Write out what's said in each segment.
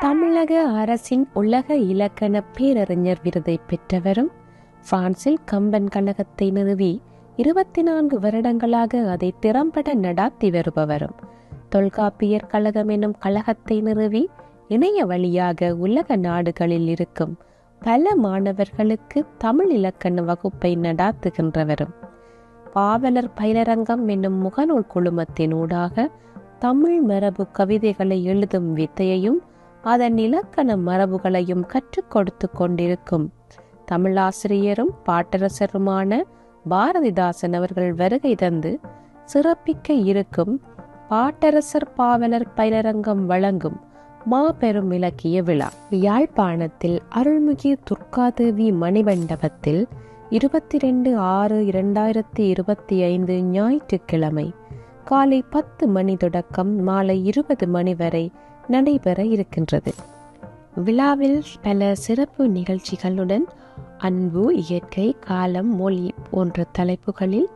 தமிழக அரசின் உலக இலக்கண பேரறிஞர் விருதை பெற்றவரும் பிரான்சில் கம்பன் கழகத்தை நிறுவி இருபத்தி நான்கு வருடங்களாக அதை திறம்பட நடாத்தி வருபவரும். தொல்காப்பியர் கழகம் எனும் கழகத்தை நிறுவி இணைய வழியாக உலக நாடுகளில் இருக்கும் பல மாணவர்களுக்கு தமிழ் இலக்கண வகுப்பை நடாத்துகின்றவரும். பாவலர் பயிலரங்கம் என்னும் முகநூல் குழுமத்தினூடாக தமிழ் மரபு கவிதைகளை எழுதும் வித்தையையும் அதன் இலக்கண மரபுகளையும் கற்றுக் கொடுத்து கொண்டிருக்கும். தமிழாசிரியரும் பாட்டரசருமான பாரதிதாசன் அவர்கள் வருகை தந்து சிறப்பிக்க இருக்கும் பாட்டரசர் பாவலர் பயிலரங்கம் வழங்கும் மாபெரும் இலக்கிய விழா. யாழ்ப்பாணத்தில் அருள்மிகு துர்காதேவி மணிமண்டபத்தில் இருபத்தி ரெண்டு ஆறு இரண்டாயிரத்தி இருபத்தி ஐந்து ஞாயிற்றுக்கிழமை காலை பத்து மணி தொடக்கம் மாலை இருபது மணி வரை நடைபெற இருக்கின்றது. விழாவில் பல சிறப்பு நிகழ்ச்சிகளுடன் அன்பு இயற்கை காலம் மொழி போன்ற தலைப்புகளில்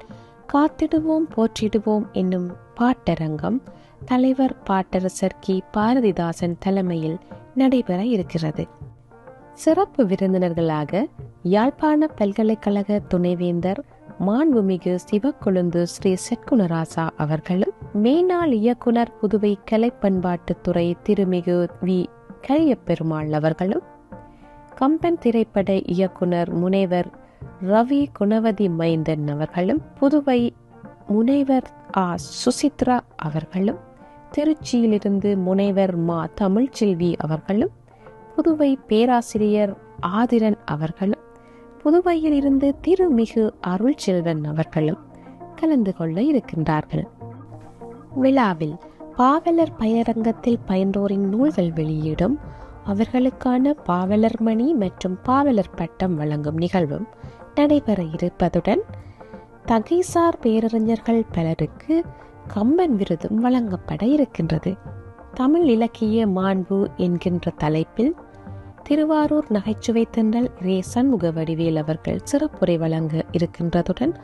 காத்திடுவோம் போற்றிடுவோம் என்னும் பாட்டரங்கம் தலைவர் பாட்டரசர் கி. பாரதிதாசன் தலைமையில் நடைபெற இருக்கிறது. சிறப்பு விருந்தினர்களாக யாழ்ப்பாண பல்கலைக்கழக துணைவேந்தர் மாண்புமிகு சிவக்கொழுந்து ஸ்ரீ செட்குணராசா அவர்களும் மேனாள் இயக்குனர் புதுவை கலை பண்பாட்டுத்துறை திருமிகு வி. கரியப்பெருமாள் அவர்களும் கம்பன் திரைப்பட இயக்குனர் முனைவர் ரவி குணவதி மைந்தன் அவர்களும் புதுவை முனைவர் ஆ. சுசித்ரா அவர்களும் திருச்சியிலிருந்து முனைவர் மா. தமிழ்ச்செல்வி அவர்களும் புதுவை பேராசிரியர் ஆதிரன் அவர்களும் புதுவையில் இருந்து திருமிகு அருள் செல்வன் அவர்களும் கலந்து கொள்ள இருக்கின்றார்கள். விழாவில் பாவலர் பயரங்கத்தில் பயின்றோரின் நூல்கள் வெளியீடும் அவர்களுக்கான பாவலர் மணி மற்றும் பாவலர் பட்டம் வழங்கும் நிகழ்வும் நடைபெற இருப்பதுடன் தகைசார் பேரறிஞர்கள் பலருக்கு கம்பன் விருதும் வழங்கப்பட இருக்கின்றது. தமிழ் இலக்கிய மாண்பு என்கின்ற தலைப்பில் திருவாரூர் நகைச்சுவை தென்றல் ரே முகவடிவேல் அவர்கள் சிறப்புரை வழங்க இருக்கின்றதுடன்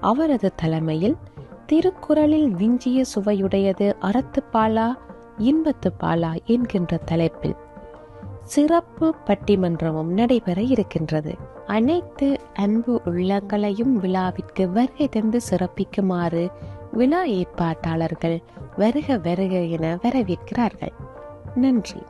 அவரது தலைமையில் திருக்குறளில் விஞ்சிய சுவையுடையது அறத்துப்பாலா இன்பத்துப்பாலா என்கின்ற தலைப்பில் சிறப்பு பட்டிமன்றமும் நடைபெற இருக்கின்றது. அனைத்து அன்பு உள்ளங்களையும் விழாவிற்கு வருகை தந்து சிறப்பிக்குமாறு விழா ஏற்பாட்டாளர்கள் வருக வருக என வரவேற்கிறார்கள். நன்றி.